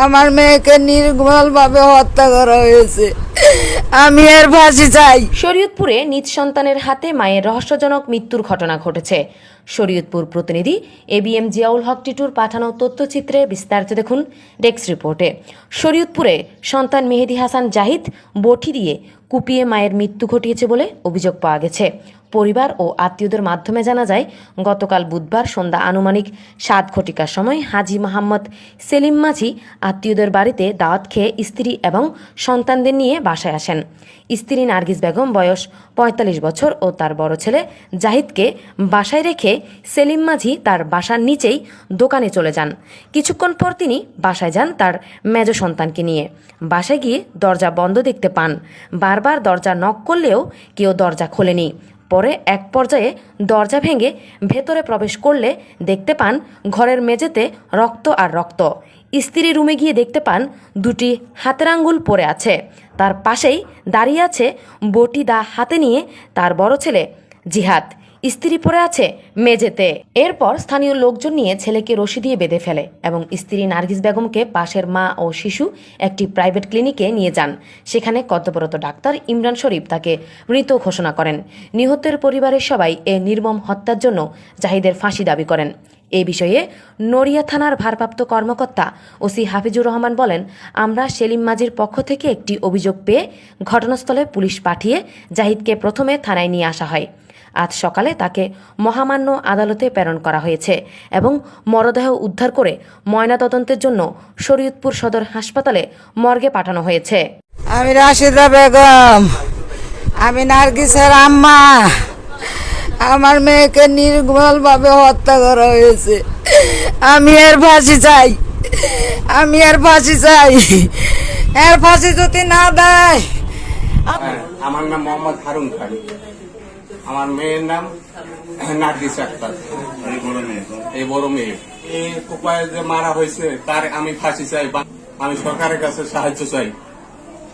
আমার মেয়েকে নির্মল ভাবে হত্যা করা হয়েছে। আমি এর ফাঁসি চাই। শরীয়তপুরে নিজ সন্তানের হাতে মায়ের রহস্যজনক মৃত্যুর ঘটনা ঘটেছে। শরীয়তপুর প্রতিনিধি এবিএম জিয়াউল হক টিটুর পাঠানো তথ্যচিত্রে বিস্তারিত দেখুন ডেস্ক রিপোর্টে। শরীয়তপুরে সন্তান মেহেদি হাসান জাহিদ বটি দিয়ে কুপিয়ে মায়ের মৃত্যু ঘটিয়েছে বলে অভিযোগ পাওয়া গেছে। পরিবার ও আত্মীয়দের মাধ্যমে জানা যায়, গতকাল বুধবার সন্ধ্যা আনুমানিক সাত ঘটিকার সময় হাজি মাহমদ সেলিম মাঝি আত্মীয়দের বাড়িতে দাওয়াত খেয়ে স্ত্রী এবং সন্তানদের নিয়ে বাসায় আসেন। স্ত্রী নার্গিস বেগম বয়স পঁয়তাল্লিশ বছর ও তার বড় ছেলে জাহিদকে বাসায় রেখে সেলিম মাঝি তার বাসার নিচেই দোকানে চলে যান। কিছুক্ষণ পর তিনি বাসায় যান তার মেজ সন্তানকে নিয়ে। বাসায় গিয়ে দরজা বন্ধ দেখতে পান। বারবার দরজা নক করলেও কেউ দরজা খোলেনি। পরে এক পর্যায়ে দরজা ভেঙে ভেতরে প্রবেশ করলে দেখতে পান ঘরের মেঝেতে রক্ত আর রক্ত। স্ত্রী রুমে গিয়ে দেখতে পান দুটি হাতের আঙ্গুল পরে আছে। তার পাশেই দাঁড়িয়ে আছে বটি দা হাতে নিয়ে তার বড় ছেলে জিহাদ। স্ত্রী পড়ে আছে মেঝেতে। এরপর স্থানীয় লোকজন নিয়ে ছেলেকে রশি দিয়ে বেঁধে ফেলে এবং স্ত্রী নার্গিস বেগমকে পাশের মা ও শিশু একটি প্রাইভেট ক্লিনিকে নিয়ে যান। সেখানে কর্তব্যরত ডাক্তার ইমরান শরীফ তাকে মৃত ঘোষণা করেন। নিহতের পরিবারের সবাই এ নির্মম হত্যার জন্য জাহিদের ফাঁসি দাবি করেন। এ বিষয়ে নড়িয়া থানার ভারপ্রাপ্ত কর্মকর্তা ওসি হাফিজুর রহমান বলেন, আমরা সেলিম মাজির পক্ষ থেকে একটি অভিযোগ পেয়ে ঘটনাস্থলে পুলিশ পাঠিয়ে জাহিদকে প্রথমে থানায় নিয়ে আসা হয়। আজ সকালে তাকে মহামান্য আদালতে প্রেরণ করা হয়েছে এবং মরদেহ উদ্ধার করে ময়নাতদন্তের জন্য শরীয়তপুর সদর হাসপাতালে মর্গে পাঠানো হয়েছে। আমি রাশিদা বেগম। আমি নার্গিসের আম্মা। আমার মেয়েকে নির্মলভাবে হত্যা করা হয়েছে। আমি এর ফাঁসি চাই। আমি এর ফাঁসি চাই। এর ফাঁসি যদি না দেয়। হ্যাঁ, আমার নাম মোহাম্মদ হারুন খান। আমার মেয়ের নাম নার্গিস আক্তার। এই বড় মেয়ে এই কোপায় যে মারা হয়েছে তার আমি ফাঁসি চাই বা আমি সরকারের কাছে সাহায্য চাই।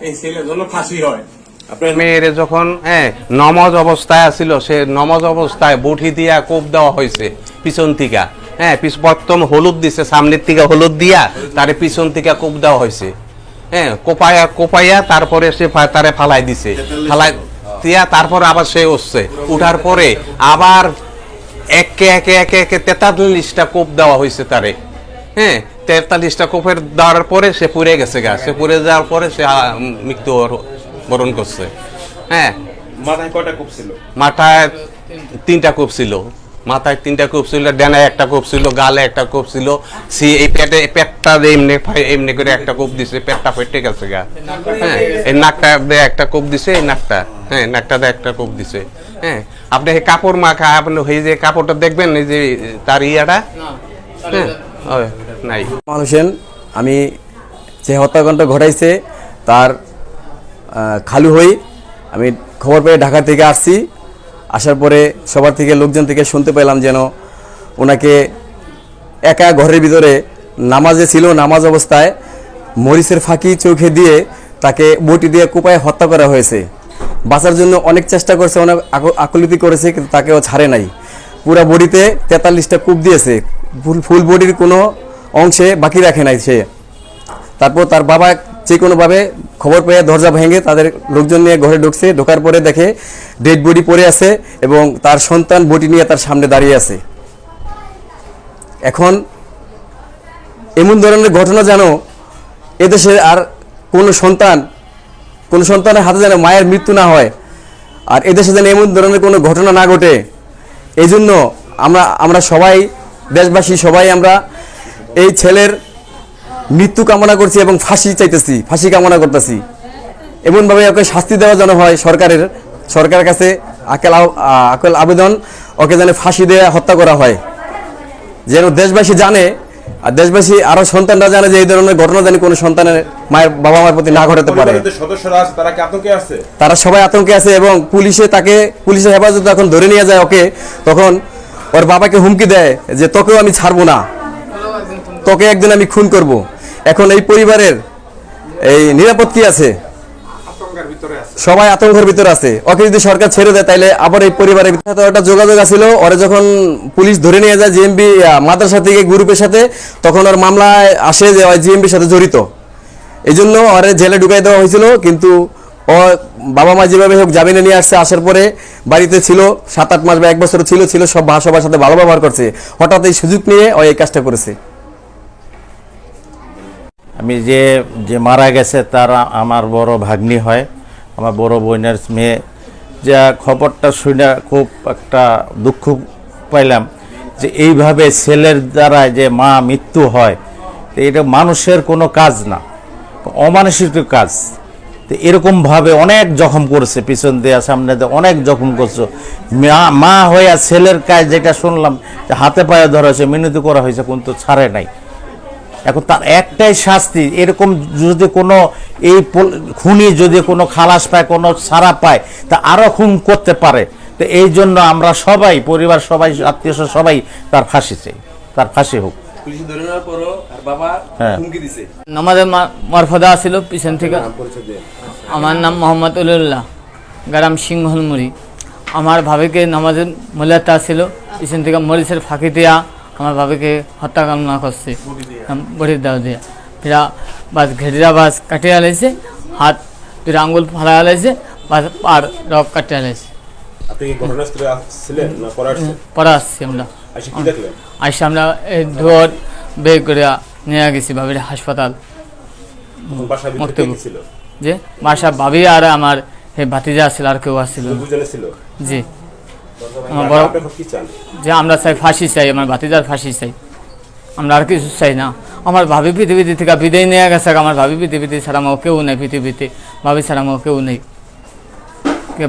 এই ছেলের জন্য ফাঁসি হয়। আপনার মেয়ের যখন হ্যাঁ নমাজ অবস্থায় আছিল সে নমাজ অবস্থায় বটি দিয়া কোপ দেওয়া হয়েছে পিছন থেকে। হ্যাঁ পিছ- প্রথম হলুদ দিছে সামনের থেকে হলুদ দিয়া তারে পিছন থেকে কোপ দেওয়া হয়েছে। হ্যাঁ কোপায়া কোপাইয়া তারপরে সে ফা- তারে ফালাই দিছে। ফালাই দিয়া তারপর আবার সে উঠছে। উঠার পরে আবার একে একে একে একে তেতাল্লিশটা কোপ দেওয়া হয়েছে তারে। হ্যাঁ তেতাল্লিশটা কোপের দেওয়ার পরে সে পুড়ে গেছে গা। সে পুড়ে যাওয়ার পরে সে মৃত্যু বরণ করছে। হ্যাঁ। মাথায় কয়টা কূপ ছিল? মাথায় তিনটা কোপ ছিল। মাথায় তিনটা কূপ ছিল, ডানায় একটা কূপ ছিল, গালে একটা কূপ ছিল। সি, এই পেটে পেটটা এমনি এমনি করে একটা কূপ দিছে পেটটা ফেটে গেছে গা। হ্যাঁ এই নাকটা একটা কূপ দিছে, এই নাকটা। হ্যাঁ নাকটা দিয়ে একটা কূপ দিছে। হ্যাঁ আপনি কাপড় মাখা, আপনি এই যে কাপড়টা দেখবেন, এই যে তার ইয়াটা? হ্যাঁ নাই। মানুষেন আমি যে হত্যাকাণ্ড ঘটাইছে, তার খালু হই, আমি খবর পেয়ে ঢাকা থেকে আসছি। আসার পরে সবার থেকে লোকজন থেকে শুনতে পেলাম যেন ওনাকে একা ঘরের ভিতরে নামাজে ছিল, নামাজ অবস্থায় মরিচের ফাঁকি চোখে দিয়ে তাকে বটি দিয়ে কুপায় হত্যা করা হয়েছে। বাঁচার জন্য অনেক চেষ্টা করছে, অনেক আক- আকুলিতি করেছে, কিন্তু তাকেও ছাড়ে নাই। পুরা বডিতে তেতাল্লিশটা কূপ দিয়েছে। ফুল ফুল বডির কোনো অংশে বাকি রাখে নাই সে। তারপর তার বাবা যে কোনোভাবে খবর পেয়ে দরজা ভেঙে তাদের লোকজন নিয়ে ঘরে ঢুকছে, ঢোকার পরে দেখে ডেড বডি পড়ে আছে এবং তার সন্তান বডি নিয়ে তার সামনে দাঁড়িয়ে আছে। এখন এমন ধরনের ঘটনা যেন এদেশে আর কোনো সন্তান, কোনো সন্তানের হাতে যেন মায়ের মৃত্যু না হয় আর এদেশে যেন এমন ধরনের কোনো ঘটনা না ঘটে, এই জন্য আমরা আমরা সবাই, দেশবাসী সবাই আমরা এই ছেলের মৃত্যু কামনা করছি এবং ফাঁসি চাইতেছি ফাঁসি কামনা করতেছি। এমনভাবে ওকে শাস্তি দেওয়া যেন হয় সরকারের সরকারের কাছে আকেল আকেল আবেদন ওকে যেন ফাঁসি দিয়ে হত্যা করা হয়। যেন দেশবাসী জানে আর দেশবাসী আরও সন্তানরা জানে যে এই ধরনের ঘটনা জানি কোনো সন্তানের মায়ের বাবা মায়ের প্রতি না ঘটাতে পারে। সদস্যরা আছে তারা আতঙ্কে আছে? তারা সবাই আতঙ্কে আছে এবং পুলিশে তাকে পুলিশের হেফাজত যখন ধরে নিয়ে যায় ওকে তখন ওর বাবাকে হুমকি দেয় যে তোকেও আমি ছাড়বো না। তোকে একদিন আমি খুন করব। এখন এই পরিবারের এই নিরাপদ কি আছে? সবাই আতঙ্কের ভিতরে আছে। ওকে যদি সরকার ছেড়ে দেয় তাহলে আবার এই পরিবারের ভিতরে একটা যোগাযোগ আছিল। ওরে যখন পুলিশ ধরে নিয়ে যায় জিএমবি মাদ্রাসা থেকে গ্রুপের সাথে তখন ওর মামলায় আসে যে ওই জিএমবির সাথে জড়িত। এই জন্য ওরে জেলে ঢুকাই দেওয়া হয়েছিল কিন্তু ও বাবা মা যেভাবে হোক জামিনে নিয়ে আসছে আসার পরে বাড়িতে ছিল সাত আট মাস বা এক বছর ছিল ছিল সব সবার সাথে ভালো ব্যবহার করছে। হঠাৎ এই সুযোগ নিয়ে ও এই কাজটা করেছে। আমি যে যে মারা গেছে তার আমার বড় ভাগ্নি হয়। আমার বড় বোনের মেয়ে। যা খবরটা শুনে খুব একটা দুঃখ পাইলাম যে এইভাবে ছেলের দ্বারা যে মা মৃত্যু হয়, তো এটা মানুষের কোনো কাজ না। অমানসিক কাজ। তো এরকমভাবে অনেক জখম করেছে, পিছন দেওয়া সামনে দিয়ে অনেক জখম করছে। মা মা হইয়া ছেলের কাজ যেটা শুনলাম, যে হাতে পায়ে ধরা হয়েছে, মিনতি করা হয়েছে, কিন্তু ছাড়ে নাই। এখন তার একটাই শাস্তি এরকম যদি কোনো এই খুনি যদি কোনো খালাস পায় কোনো ছাড়া পায় তা আরও খুন করতে পারে। তো এই জন্য আমরা সবাই পরিবার সবাই আত্মীয় সবাই তার ফাঁসি চাই তার ফাঁসি হোক। হ্যাঁ। আমাদের মরফদা ছিল পিছন থেকে। আমার নাম মোহাম্মদ উল্লাহ গ্রাম সিংহলমুড়ি। আমার ভাবিকে নামাজের মূল্যতা ছিল পিছন থেকে মরিচের ফাঁকি দিয়া আমার ভাবিকে হত্যা কামনা করছে। বড়ি দেওয়া দিয়া। ফিরা বাস ঘেরিয়া বাস কাটিয়ে আলাইছে হাত ফিরা আঙ্গুল ফালা আলাইছে বাস আর রক কাটিয়ে না পরে আসছি আমরা। আসে আসছি আমরা এই ধোয়ার বের করে নিয়ে গেছি ভাবির হাসপাতাল। যে বাসা ভাবি আর আমার ভাতিজা ছিল আর কেউ আসছিল। জি। যে আমরা চাই ফাঁসি চাই আমার ভাতিজার ফাঁসি চাই। আমরা আর কিছু চাই না। আমার ভাবি পৃথিবীতে থেকে বিদায় নিয়ে গেছে আমার ভাবি পৃথিবীতে ছাড়া আমার কেউ নেই পৃথিবীতে। ভাবি ছাড়া আমার কেউ নেই। ভাবি